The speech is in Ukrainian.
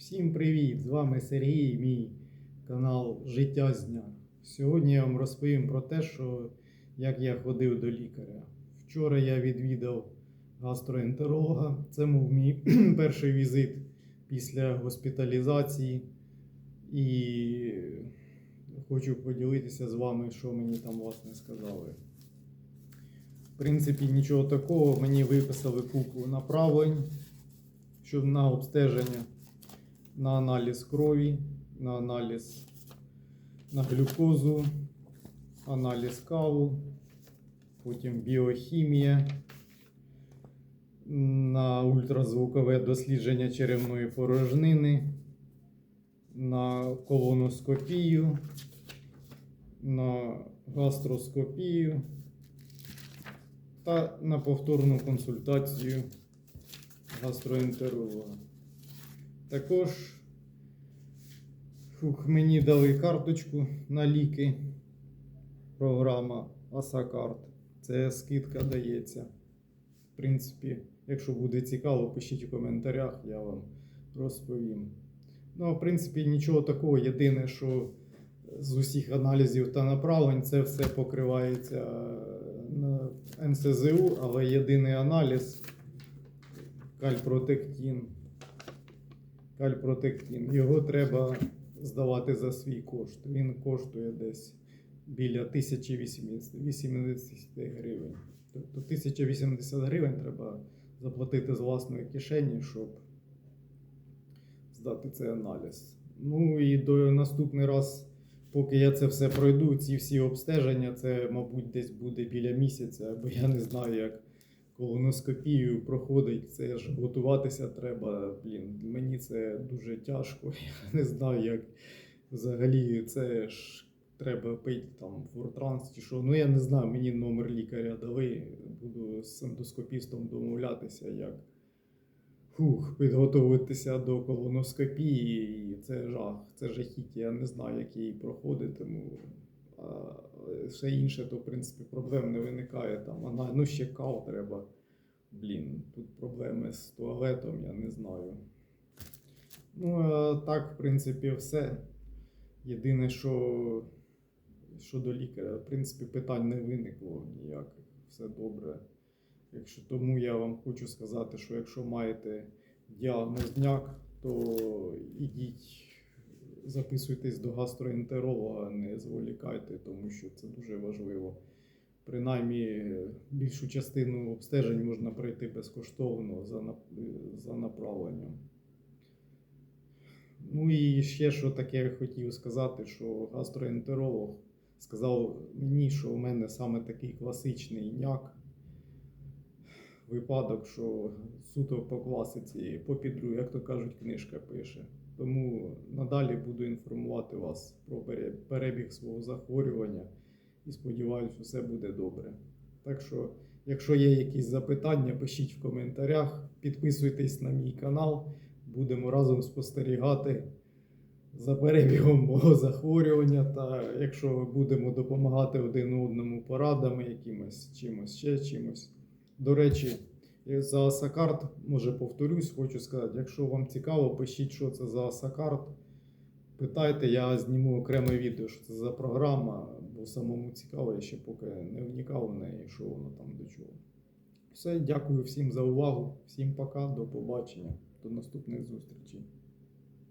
Всім привіт! З вами Сергій, мій канал Життя з дня. Сьогодні я вам розповім про те, що як я ходив до лікаря. Вчора я відвідав гастроентеролога. Це був мій перший візит після госпіталізації. І хочу поділитися з вами, що мені там власне сказали. В принципі, нічого такого. Мені виписали купу направлень щоб на обстеження, на аналіз крові, на аналіз на глюкозу, аналіз каву, потім біохімія, на ультразвукове дослідження черевної порожнини, на колоноскопію, на гастроскопію та на повторну консультацію гастроентеролога. Також фух, мені дали карточку на ліки. Програма Асакарт. Це скидка дається. В принципі, якщо буде цікаво, пишіть у коментарях, я вам розповім. Ну, в принципі, нічого такого. Єдине, що з усіх аналізів та направлень це все покривається на НСЗУ, але єдиний аналіз кальпротектин. Кальпротектин. Його треба здавати за свій кошт. Він коштує десь біля 1080 гривень. Тобто 1080 гривень треба заплатити з власної кишені, щоб здати цей аналіз. Ну і до наступний раз, поки я це все пройду, ці всі обстеження, це, мабуть, десь буде біля місяця, бо я не знаю, як колоноскопію проходить, це ж готуватися треба. Блін, мені це дуже тяжко. Я не знаю, як взагалі це ж треба пити там фортранс чи що. Ну я не знаю, мені номер лікаря дали. Буду з ендоскопістом домовлятися, як фух, підготуватися до колоноскопії. І це жах, це жахіття. Я не знаю, як її проходитиму. А все інше, то в принципі проблем не виникає. Там ну ще кал треба. Блін, тут проблеми з туалетом, я не знаю. Ну, так, в принципі, все. Єдине, що щодо лікаря, в принципі, питань не виникло ніяких. Все добре. Якщо тому я вам хочу сказати, що якщо маєте діагноз дняк, то ідіть записуйтесь до гастроентеролога, не зволікайте, тому що це дуже важливо. Принаймні, більшу частину обстежень можна пройти безкоштовно за, за направленням. Ну і ще що таке я хотів сказати, що гастроентеролог сказав мені, що у мене саме такий класичний няк. Випадок, що суто по класиці, по підру, як то кажуть, книжка пише. Тому надалі буду інформувати вас про перебіг свого захворювання і сподіваюся, що все буде добре. Так що, якщо є якісь запитання, пишіть в коментарях, підписуйтесь на мій канал, будемо разом спостерігати за перебігом мого захворювання. Та якщо будемо допомагати один одному порадами, якимось чимось, ще чимось. До речі, за Асакарт, може повторюсь, хочу сказати, якщо вам цікаво, пишіть, що це за Асакарт. Питайте, я зніму окреме відео, що це за програма, бо самому цікаво, я ще поки не вникав в неї, що воно там до чого. Все, дякую всім за увагу, всім пока, до побачення, до наступних зустрічей.